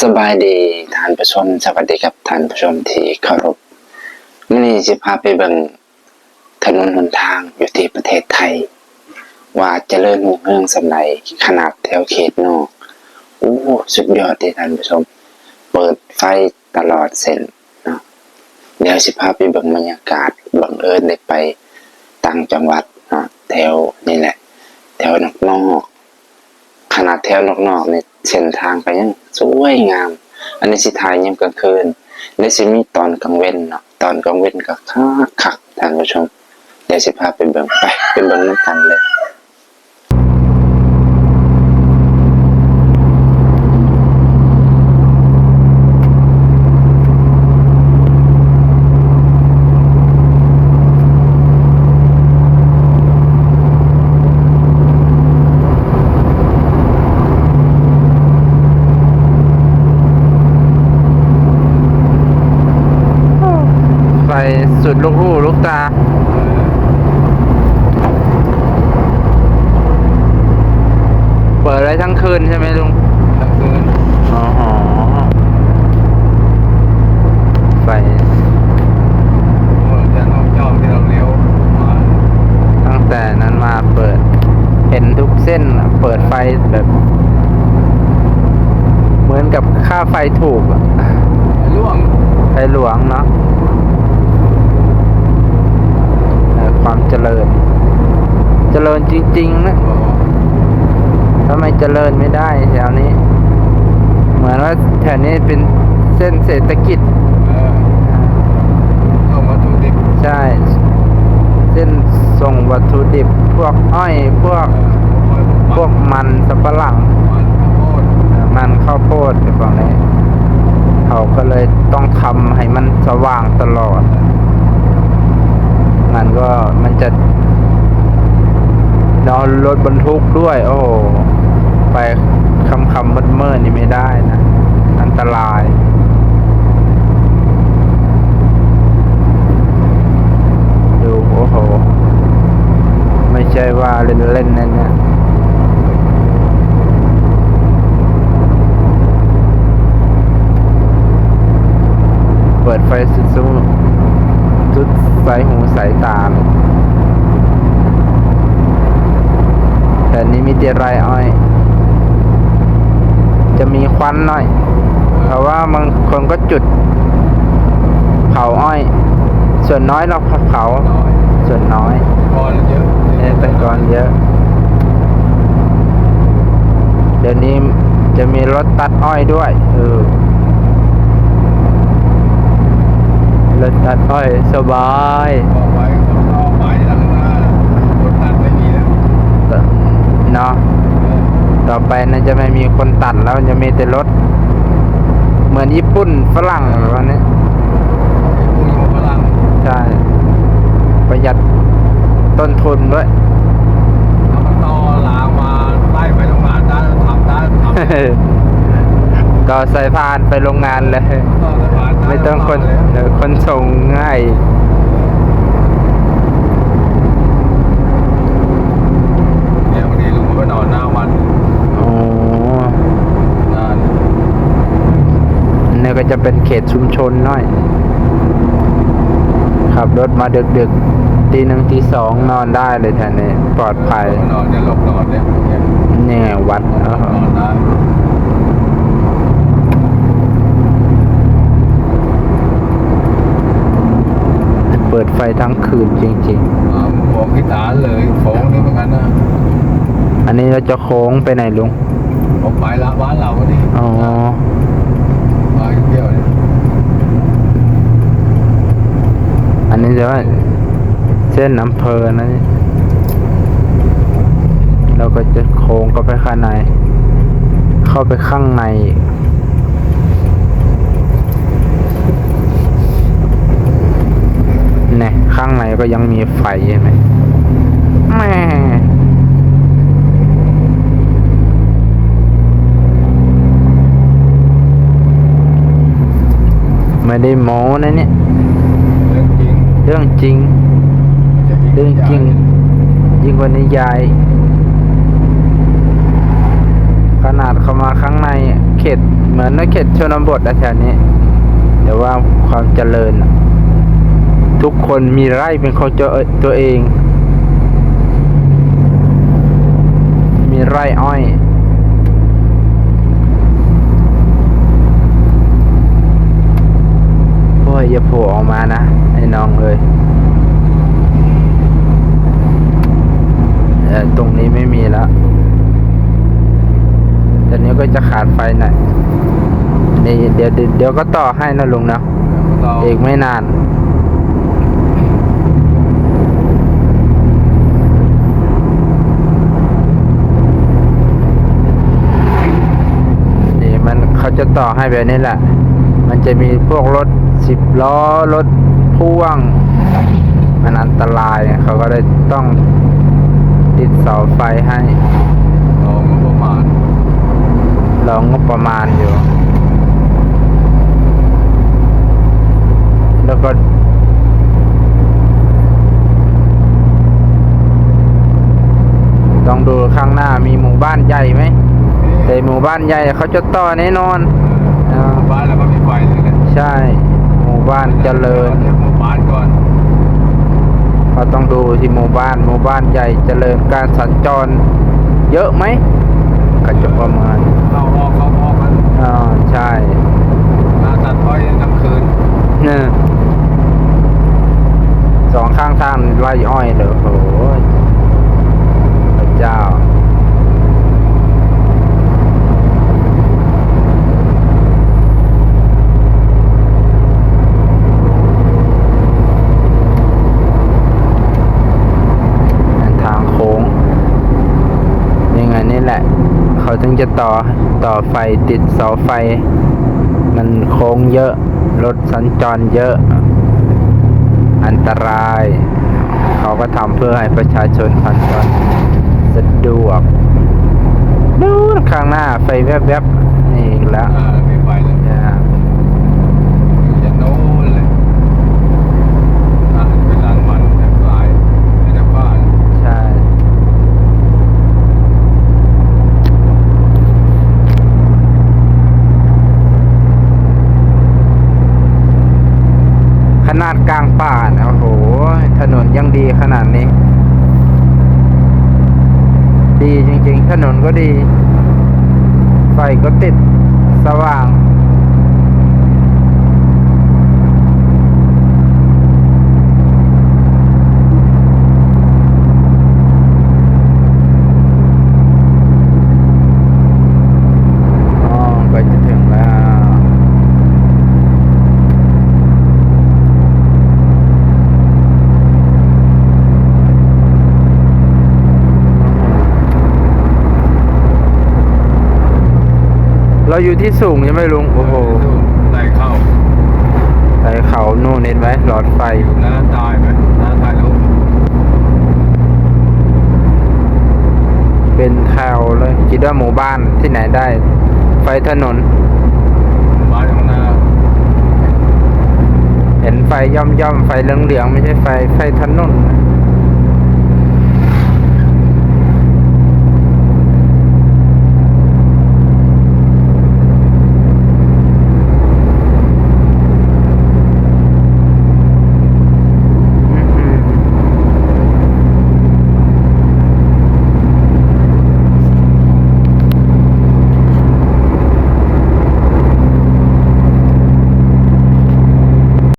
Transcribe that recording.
สบายดีท่านผู้ชมสวัสดีครับท่านผู้ชมที่เคารพมื่อนี้จะพาไปเบิ่งถนนหนทางอยู่ที่ประเทศไทย ว่าจเจริญรุ่งเรืองสำไหนขนาดแถวเขตนอกโอ้สุดยอดเลยท่านผู้ชม เปิดไฟตลอดเส้นเนาะเดี๋ยวสิพาไปเบิ่งบรรยากาศบังเอิญได้ไปต่างจังหวัดเนาะแถวนี่แหละ แถวนอกนอก นาดแถวนอกๆเนี่ยเส้นทางก็ยังสวยงาม อันนี้สิถ่ายยามกลางคืนและสิมีตอนกลางเว้นเนาะตอนกลางเว้นก็คักคักท่านผู้ชมเดี๋ยวสิพาไปเบิ่งไปเป็นเบิ่งน้ำกันเลย ไฟสุดลูกหูลูกตา เปิดไว้ทั้งคืนใช่ไหมลุง ทั้งคืน อ๋อไฟ โอ้จะนอกจอกที่เราเลี้ยวมา ตั้งแต่นั้นมาเปิด เห็นทุกเส้นอะเปิดไฟแบบ เหมือนกับค่าไฟถูกอะล่วงไฟหลวงเนาะเออความเจริญ เจริญจริง ๆ นะบอกว่าทำไมเจริญไม่ได้แถวนี้ เหมือนว่าแถวนี้เป็นเส้นเศรษฐกิจเออส่งวัตถุดิบ ใช่ เส้นส่งวัตถุดิบ พวกอ้อย พวกเออ พวกมันสับปะหลังมันข้าวโพดเอ่อมันข้าวโพดในฝั่งนี้เขาก็เลยต้องทำให้มันสว่างตลอดงั้นก็มันจะนอนรถบรรทุกด้วย โอ้โหไปคำคำมืดมืดๆนี่ไม่ได้นะ อันตราย ดู โอ้โห ไม่ใช่ว่าเล่นเล่นๆนะเนี่ย เปิดไฟสุดสู้สุดสายหูสายตาเลยแต่นี้มีแต่ไรอ้อย จะมีควันหน่อย เพราะว่าบางคนก็จุด เผาอ้อย ส่วนน้อยเราเผาน้อยส่วนน้อยก่อนเยอะเออแต่ก่อนเยอะ เดี๋ยวนี้จะมีรถตัดอ้อยด้วย เออ รถตัดอ้อยสบายออกไปออกไปแล้วนะคนตัดไม่มีแล้วเนาะเออต่อไปน่าจะไม่มีคนตัดแล้วจะมีแต่รถ เหมือนญี่ปุ่นฝรั่งแบบว่านี้ไอ้พวกยี่ห้อฝรั่งใช่ประหยัดต้นทุนด้วยเอามันต่อลางมาไล่ไปโรงงานด้านทำด้านทำต่อสายพานไปโรงงานเลย ไม่ต้องคนเลยเออคนส่งง่ายเนี่ยวันนี้ลุงก็ไปนอนหน้าวัดโอ้นานนี่ก็จะเป็นเขตชุมชนหน่อยขับรถมาดึกๆตีหนึ่งตีสองนอนได้เลยแทนนี้ปลอดภัยนอนเนี่ยหลบนอนเนี่ยเนี่ยนี่ไงวัดเออนอนได้ ดไฟทั้งคืนจริงอ่าบอกพิธานเลยโค้งนี่เหมือนกันนะๆ อันนี้เราจะโค้งไปไหนลุง ผมไปละบ้านเราก็ดีอ๋อมาเที่ยวเนี่ยอันนี้จะว่าเส้นอำเภอนะนี่เราก็จะโค้งก็ไปข้างใน เข้าไปข้างในอีกเนี่ยข้างในก็ยังมีไฟใช่ไหมแม่ไม่ได้โม้นะเนี่ย เรื่องจริงเรื่องจริงจะเรื่องจริง ยิ่งกว่านิยาย ขนาดเข้ามาข้างในเขตเหมือนในเขตชนบทอะแถวนี้ แต่ว่าความเจริญอะ ทุกคนมีไร่เป็นของตัวตัวเอง มีไร่อ้อยโอ้ยอย่าโผล่ออกมานะไอ้น้องเอ้ยเออตรงนี้ไม่มีแล้วตอนนี้ก็จะขาดไฟหน่อยนี่เดี๋ยวเดี๋ยวเดี๋ยวก็ต่อให้นะลุงเนาะต่ออีกไม่นานนี่มันเขา จะต่อให้แบบนี้แหละ มันจะมีพวกรถสิบล้อรถพ่วง มันอันตรายไงเขาก็เลยต้องติดเสาไฟให้ต่อมาประมาณรองงบประมาณอยู่ แล้วก็ต้องดูข้างหน้ามีหมู่บ้านใหญ่ไหม แต่หมู่บ้านใหญ่เขาจะต่อแน่นอนเออบ้านแล้วก็มีไฟเลยนะใช่ หมู่บ้านเจริญเดี๋ยวหมู่บ้านก่อนเขาต้องดูที่หมู่บ้านหมู่บ้านใหญ่เจริญการสัญจร เยอะไหมก็จะประมาณเข้าออกเข้าออกกันอ่าใช่ หน้าตัดอ้อยกลางคืน เนี่ยสองข้างทางไร่อ้อยเลยโอ้โหพระเจ้า ทางโค้งยังไงนี่แหละ เขาถึ งจะต่อต่อไฟติดเสาไฟ มันโค้งเยอะ รถสัญจรเยอะ อันตราย เขาก็ทำเพื่อให้ประชาชนสัญจรสะดวกนู่นข้างหน้าไฟแวบๆนี่อีกแล้วเออมีไฟเลย เนี่ย จะโน้นเลยอะเป็นร้านมันแทบหลายไม่ได้บ้าน ใช่ ขนาดกลางป่านะโอ้โห ถนนยังดีขนาดนี้ ดีจริงๆ ถนนก็ดี ไฟก็ติดสว่าง อ๋อใกล้จะถึงแล้ว เราอยู่ที่สูงใช่ไหมลุง โอ้โหไหลเข้าไอเขาโน่นเห็นไหมหลอดไฟอยู่หน้าตายไหมหน้าตายรูปเป็นแถวเลยคิดว่าหมู่บ้านที่ไหนได้ ไฟถนนบ้านของหน้าเห็นไฟย่อมย่อมๆไฟเหลืองๆไม่ใช่ไฟไฟถนนนะ